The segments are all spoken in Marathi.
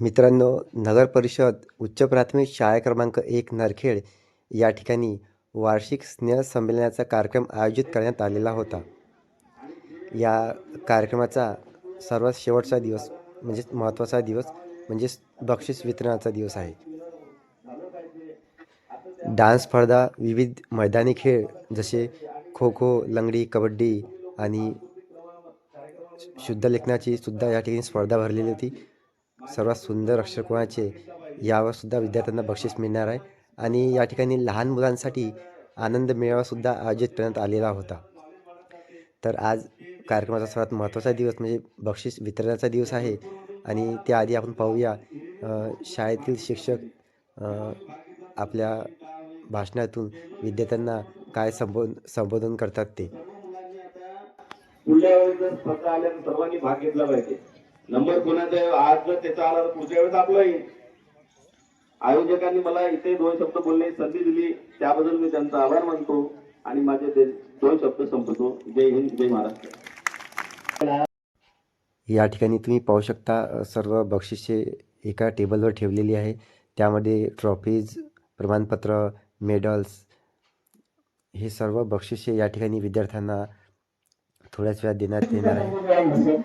मित्रांनो नगर परिषद उच्च प्राथमिक शाळा क्रमांक एक नरखेड या ठिकाणी वार्षिक स्नेहसंमेलनाचा कार्यक्रम आयोजित करण्यात आलेला होता. या कार्यक्रमाचा सर्वात शेवटचा दिवस म्हणजेच महत्त्वाचा दिवस म्हणजेच बक्षीस वितरणाचा दिवस आहे. डान्स स्पर्धा विविध मैदानी खेळ जसे खो खो लंगडी कबड्डी आणि शुद्ध लेखनाची सुद्धा या ठिकाणी स्पर्धा भरलेली होती. सर्वात सुंदर अक्षर कोणाचे यावरसुद्धा विद्यार्थ्यांना बक्षीस मिळणार आहे. आणि या ठिकाणी लहान मुलांसाठी आनंद मेळावासुद्धा आयोजित करण्यात आलेला होता. तर आज कार्यक्रमाचा सर्वात महत्त्वाचा दिवस म्हणजे बक्षीस वितरणाचा दिवस आहे. आणि त्याआधी आपण पाहूया शाळेतील शिक्षक आपल्या भाषणातून विद्यार्थ्यांना काय संबोध संबोधन करतात ते. पुढल्या वेळेस सर्वांनी भाग घेतला पाहिजे. नंबर कोणाचा आहे, आज जर त्याचा आला तर पुढच्या वेळेस आपला येईल. आयोजकांनी मला इथे दोन शब्द बोलण्याची संधी दिली. त्याबद्दल मी त्यांचा आभार मानतो आणि माझे दोन शब्द संपतो जय हिंद जय महाराष्ट्र. या ठिकाणी तुम्ही पाहू शकता सर्व बक्षिसे एका टेबलवर ठेवलेली आहे. त्यामध्ये ट्रॉफीज प्रमाणपत्र मेडल्स हे सर्व बक्षिसे या ठिकाणी विद्यार्थ्यांना थोड्याच वेळात देण्यात येणार आहे.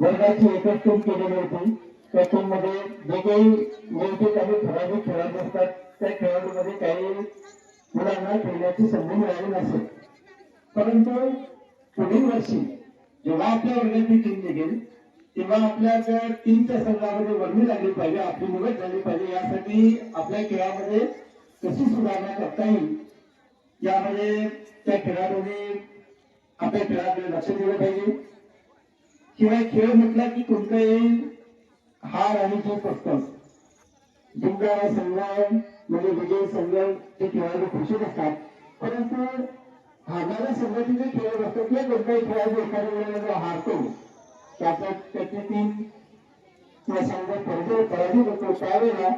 वर्गाची एकच टीम केलेली होती त्या टीममध्ये जे काही नेमके काही ठराविक खेळाडू असतात त्या खेळाडूमध्ये काही मुलांना खेळण्याची संधी मिळाली नसेल. परंतु पुढील वर्षी जेव्हा आपल्या वर्गाची टीम निघेल तेव्हा आपल्या त्या टीमच्या संघामध्ये वर्णी लागली पाहिजे आपली निवड झाली पाहिजे यासाठी आपल्या खेळामध्ये कशी सुधारणा करता येईल यामध्ये त्या खेळाडूंनी आपल्या खेळाकडे लक्ष दिलं पाहिजे. शिवाय खेळ म्हटला की कोणताही हार आणि जीत असतात जिंकणारा संग्राम म्हणजे विजय संग्राम ते खेळाडू खुशीत असतात. परंतु हारणाऱ्या संघाचे खेळत असतो किंवा कोणताही खेळाडू एखाद्या वेळेला जो हारतो त्याचा त्याची टीम किंवा संघ पराजय पराजित होतो त्यावेळेला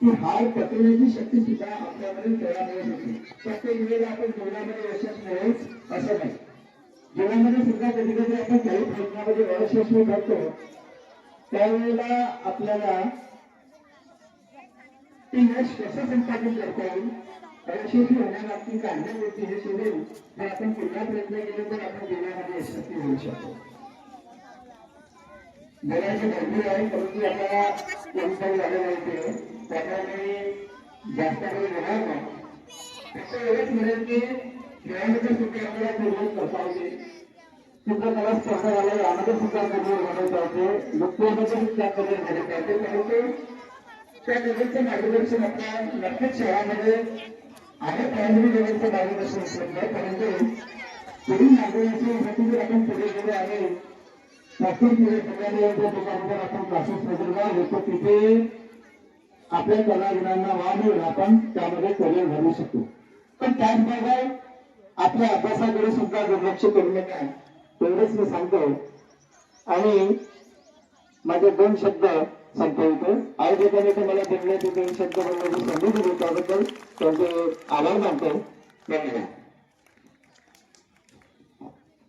ती हार पकडण्याची शक्ती सुद्धा आपल्याकडे तयार होत होती प्रत्येक वेळेला आपण जीवनामध्ये यशस्वी होईल असं नाही. जीवनामध्ये सुद्धा कधी कधी आपण काही प्रश्नामध्ये अयशस्वी ठरतो त्यावेळेला आपल्याला ते यश कसं संपादन करता येईल? अयशस्वी होण्यामागची कारण होती हे सोडून जर आपण पुन्हा प्रयत्न केले तर आपण जीवनामध्ये यशस्वी होऊ शकतो. बोलायचं भरपूर आहे परंतु आपल्याला कोणतं झालेलं आहे. त्याच्यामुळे जास्त काही होणार नाही. असं एवढंच म्हणेल की आपल्याला पूर्वज करता येते चित्रकला यामध्ये सुद्धा करिअर घडत पाहिजे नृत्यामध्ये सुद्धा करिअर झाले पाहिजे परंतु त्या लेवलचं मार्गदर्शन आपल्या नक्कीच शहरामध्ये आहे प्रायमरी लेवलचं मार्गदर्शन उपलब्ध आहे परंतु पुढील मार्गदर्शनासाठी जर आपण पुढे गेले आहे पुढे सगळ्यांनी आपण क्लासेस वगैरे तिथे आपल्या कलागुणांना वाव मिळून आपण त्यामध्ये करिअर घालू शकतो. पण त्याचबरोबर आपल्या अभ्यासाकडे सुद्धा दुर्लक्ष करू नका. तेवढंच मी सांगतो. आणि माझे दोन शब्द संपवतो आयोजकांनी तर मला बोलण्याचे दोन शब्द बोलण्याची संधी दिली त्याबद्दल. त्यांचे आभार मानतो. धन्यवाद.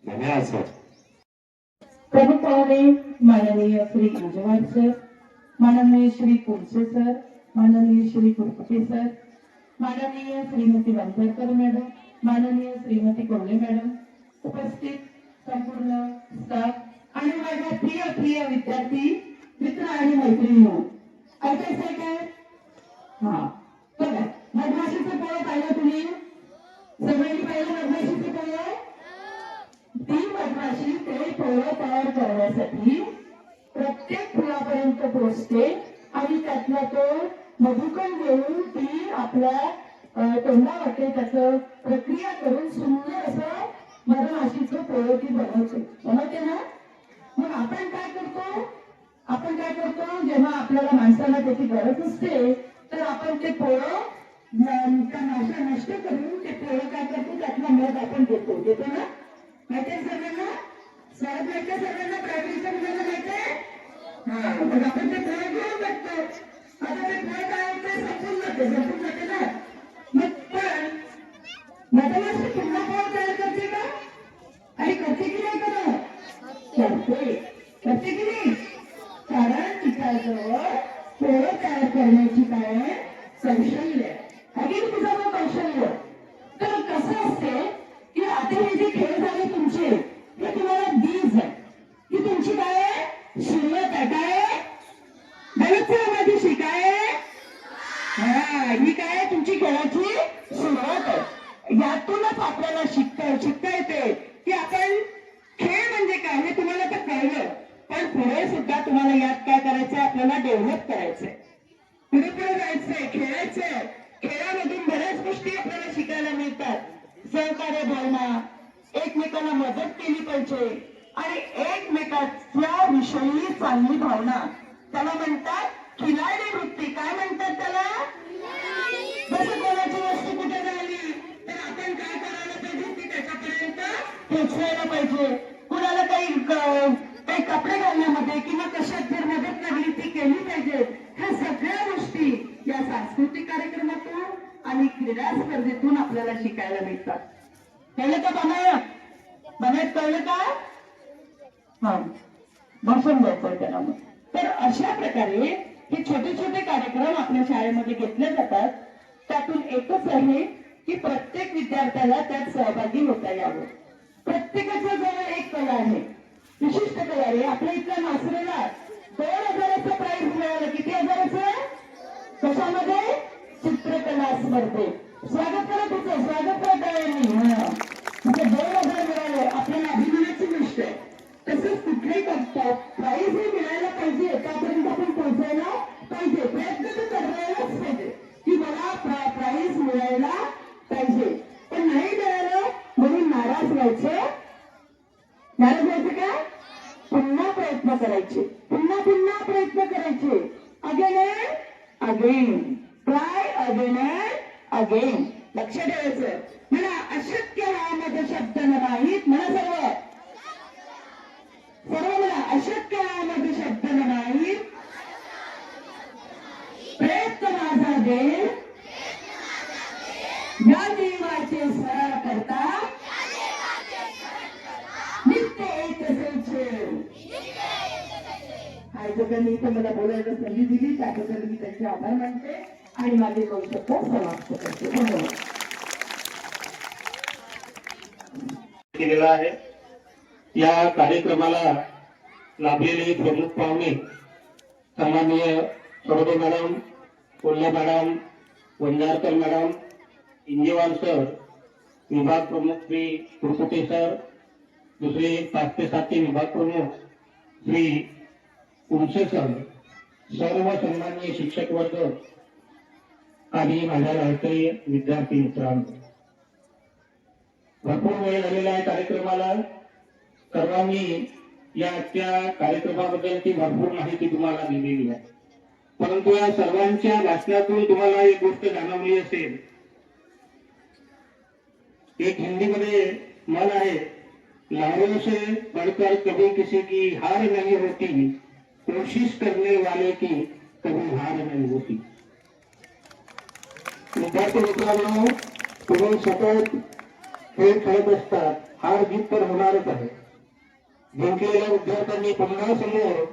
धन्यवाद सर प्रमुखपणे माननीय श्री गुजवाड सर माननीय श्री कुलसे सर माननीय श्री कुरकुटे सर माननीय श्रीमती वंजरकर मॅडम माननीय श्रीमती कोल्हे मॅडम उपस्थित संपूर्ण स्टाफ आणि माझ्या प्रिय प्रिय विद्यार्थी मित्र आणि मैत्रिणी ऐकायचंय काय? हा. बघा मधमाशीचं पोळं पाहिलं तुम्ही? सगळ्यांनी पाहिलं मधमाशीचं पोळं ती मधमाशी ते पोळं तयार करण्यासाठी प्रत्येक फुलापर्यंत पोचते आणि त्यातला तो मधुकण घेऊन ती आपल्या तोंडा वाटते त्याचं प्रक्रिया करून सुंदर असं मधमाशीचं पोळं बनवते बनवते ना मग आपण काय करतो? आपण काय करतो? जेव्हा आपल्याला माणसाला त्याची गरज असते तर आपण ते पोळं त्या माशा नष्ट करून ते पोळं काय करतो? त्यातला मध आपण देतो. देतो ना? माहितीये सगळ्यांना? सर माहितीये सगळ्यांना? प्रायमरीच्या मुलांना म्हणजे माहितीये हा मग आपण ते पोळं घेऊन बघतो. आता ते पोळं काय होतं संपून जाते संपून जाते ना मग पण मधमाशी पुन्हा पोळं तयार करते का आणि करते की नाही करत करते करते की नाही कारण विद्यार्थ्याजवळ पोरं तयार करण्याची काय आहे? कौशल्य आहे. की कौशल्य तर कसं असते की आता हे जे खेळ झाले तुमचे हे तुम्हाला बीज आहे ही तुमची काय आहे? सुरुवात आहे. काय आहे? माझी शिकाय हा ही काय तुमची खेळाची सुरुवात आहे. यातूनच आपल्याला शिकता शिकता येते की आपण खेळ म्हणजे काय हे तुम्हाला तर कळलं. पण पुढे सुद्धा तुम्हाला यात काय करायचंय? आपल्याला डेव्हलप करायचंय. पुढे जायचंय खेळायचंय खेळामधून बऱ्याच गोष्टी आपल्याला शिकायला मिळतात. सहकार्य भावना एकमेकांना मदत केली पाहिजे आणि एकमेकाच्या विषयी चांगली भावना. त्याला म्हणतात खिलाडी वृत्ती काय म्हणतात त्याला जसं कोणाची वस्तू कुठे झाली तर आपण काय करायला पाहिजे की त्याच्यापर्यंत पोचवायला पाहिजे कुणाला काही क- काही कपडे घालण्यामध्ये किंवा कशात जर मदत लागली ती केली पाहिजे ह्या सगळ्या गोष्टी या सांस्कृतिक कार्यक्रमातून आणि क्रीडा स्पर्धेतून आपल्याला शिकायला मिळतात. कळलं का बनायत बनायत कळलं का? हा. भाषण द्यायचं त्याला मग. तर अशा प्रकारे हे छोटे छोटे कार्यक्रम आपल्या शाळेमध्ये घेतले जातात. त्यातून एकच आहे की प्रत्येक विद्यार्थ्याला त्यात सहभागी होता यावं. प्रत्येकाच्या जवळ एक कला आहे. विशिष्ट कला आहे. आपल्या इथल्या मासरेला दोन हजाराचं प्राईज मिळालं. किती हजाराचं? कशामध्ये? चित्रकला स्पर्धे स्वागत करा तिचं स्वागत करा टाळ्यांनी हा. म्हणजे दोन हजार मिळाले आपल्याला अभिमानाची गोष्ट आहे. तसंच कुठले करतात प्राईज हे मिळायला पाहिजे त्यापर्यंत आपण पोहोचायला पाहिजे. प्रयत्न तर करायलाच पाहिजे की मला प्राईज मिळायला पाहिजे. पण नाही मिळालं म्हणून नाराज व्हायचं. नाराज व्हायचं का पुन्हा प्रयत्न करायचे. पुन्हा पुन्हा प्रयत्न करायचे. Again again try again again लक्ष ठेवायचं. मला अशक्य नावामध्ये माझा शब्द नाहीत मला सर्व. सर्व मला अशक्य नावामध्ये माझा शब्द नाहीत प्रयत्न माझा देव या देवाचे स्मरण करता. नित्य एक असायचे. आयोजकांनी इथं मला बोलायला संधी दिली. त्याबद्दल मी त्यांचे आभार मानते. आणि माझे दोन शब्द समाप्त करते. धन्यवाद. केलेला आहे. या कार्यक्रमाला लाभलेले प्रमुख पाहुणे सन्माननीय Sarode madam Kolhe madam Vanjarkar madam Injewal sir विभाग प्रमुख श्री कुरकुटे सर दुसरे पाच ते सातचे विभाग प्रमुख श्री उमसे सर सर्व सन्माननीय शिक्षक वर्ग आणि माझ्या लाडके विद्यार्थी मित्रांनो भरपूर वेळ झालेला आहे कार्यक्रमाला. सर्वांनी या आजच्या कार्यक्रमाबद्दलची भरपूर माहिती तुम्हाला दिलेली आहे. परंतु या सर्वांच्या भाषणातून तुम्हाला एक गोष्ट जाणवली असेल. एक हिंदीमध्ये मन आहे लहरों से बढ़कर कभी किसी की हार नहीं होती कोशिश करने वाले की कभी हार नहीं होती. विद्यार्थी मित्रांनो तुम्ही सतत खेळ खेळत असतात. हार जीत तर होणारच आहे. जिंकलेल्या विद्यार्थ्यांनी पुन्हा समोर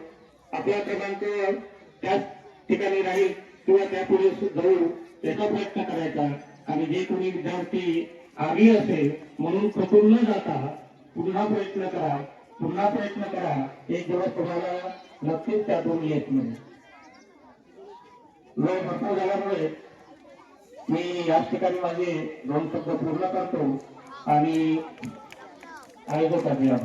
आपला क्रमांक त्याच ठिकाणी राहील किंवा त्यापुढे जाऊन याचा प्रयत्न करायचा. आणि जे कोणी विद्यार्थी आगी असेल म्हणून खपून न जाता पुन्हा प्रयत्न करा पुन्हा प्रयत्न करा. एक दिवस तुम्हाला नक्कीच त्यातून येत नाही. वेळ भरपूर झाल्यामुळे मी याच ठिकाणी माझे दोन शब्द पूर्ण करतो आणि आयोजक अभियान